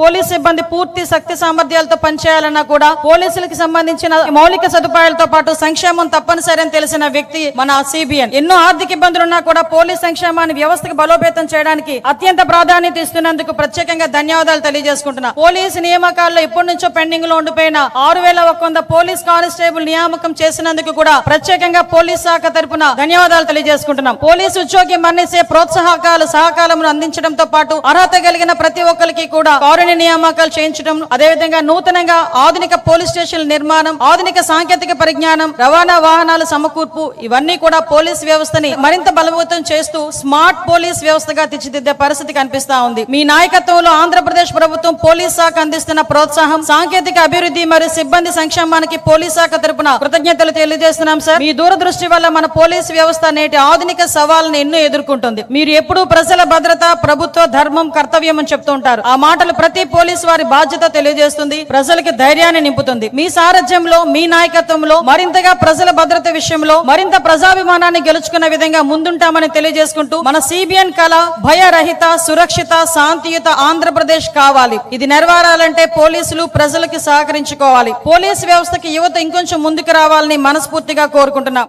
Police సిబ్బంది పూర్తి శక్తి సామర్థ్యాలతో పనిచేయాలన్నా కూడా పోలీసులకు సంబంధించిన మౌలిక సదుపాయాలతో పాటు సంక్షేమం తప్పనిసరి అని తెలిసిన వ్యక్తి మన సిబిఎన్. ఎన్నో ఆర్థిక ఇబ్బందులున్నా కూడా పోలీస్ సంక్షేమాన్ని వ్యవస్థకు బలోపేతం చేయడానికి అత్యంత ప్రాధాన్యత ఇస్తున్నందుకు ప్రత్యేకంగా ధన్యవాదాలు తెలియజేసుకుంటున్నా. పోలీసు నియామకాల్లో ఇప్పటి నుంచో పెండింగ్లో ఉండిపోయిన ఆరు వేల ఒక వంద పోలీస్ కానిస్టేబుల్ నియామకం చేసినందుకు కూడా ప్రత్యేకంగా పోలీస్ శాఖ తరపున ధన్యవాదాలు తెలియజేసుకుంటున్నాం. పోలీసు ఉద్యోగి మన్నిసే ప్రోత్సాహకాలు సహకారమును అందించడంతో పాటు అర్హత కలిగిన ప్రతి ఒక్కరికి కూడా కారుణ్య నియామకాలు చేయించడం అదేవిధంగా నూతనంగా ఆధునిక పోలీస్ స్టేషన్ల నిర్మాణం ఆధునిక సాంకేతిక పరిజ్ఞానం రవాణా వాహనాల సమకూర్పు ఇవన్నీ కూడా పోలీస్ వ్యవస్థని మరింత బలవంతం చేస్తూ స్మార్ట్ పోలీస్ వ్యవస్థగా తీర్చిదిద్దే పరిస్థితి కనిపిస్తా ఉంది. మీ నాయకత్వంలో ఆంధ్రప్రదేశ్ ప్రభుత్వం పోలీస్ శాఖ అందిస్తున్న ప్రోత్సాహం సాంకేతిక అభివృద్ధి మరియు సిబ్బంది సంక్షేమానికి పోలీస్ శాఖ తరపున కృతజ్ఞతలు తెలియజేస్తున్నాం సార్. మీ దూరదృష్టి వల్ల మన పోలీస్ వ్యవస్థ నేటి ఆధునిక సవాళ్ళను ఎన్నో ఎదుర్కొంటుంది. మీరు ఎప్పుడూ ప్రజల భద్రత ప్రభుత్వ ధర్మం కర్తవ్యం అని చెప్తుంటారు. ఆ మాటలు ప్రతి పోలీస్ వారి బాధ్యత తెలియజేస్తుంది ప్రజలకి ధైర్యాన్ని నింపుతుంది. మీ సారథ్యంలో మీ నాయకత్వంలో మరింతగా ప్రజల భద్రత విషయంలో మరింత ప్రజాభిమానాన్ని గెలుచుకున్న విధంగా ముందుంటామని తెలియజేసుకుంటూ మన సిబిఎన్ కళ భయరహిత సురక్షిత శాంతియుత ఆంధ్రప్రదేశ్ కావాలి. ఇది నెరవేరాలంటే పోలీసులు ప్రజలకి సహకరించుకోవాలి. పోలీస్ వ్యవస్థకి యువత ఇంకొంచెం ముందుకు రావాలని మనస్ఫూర్తిగా కోరుకుంటున్నాం.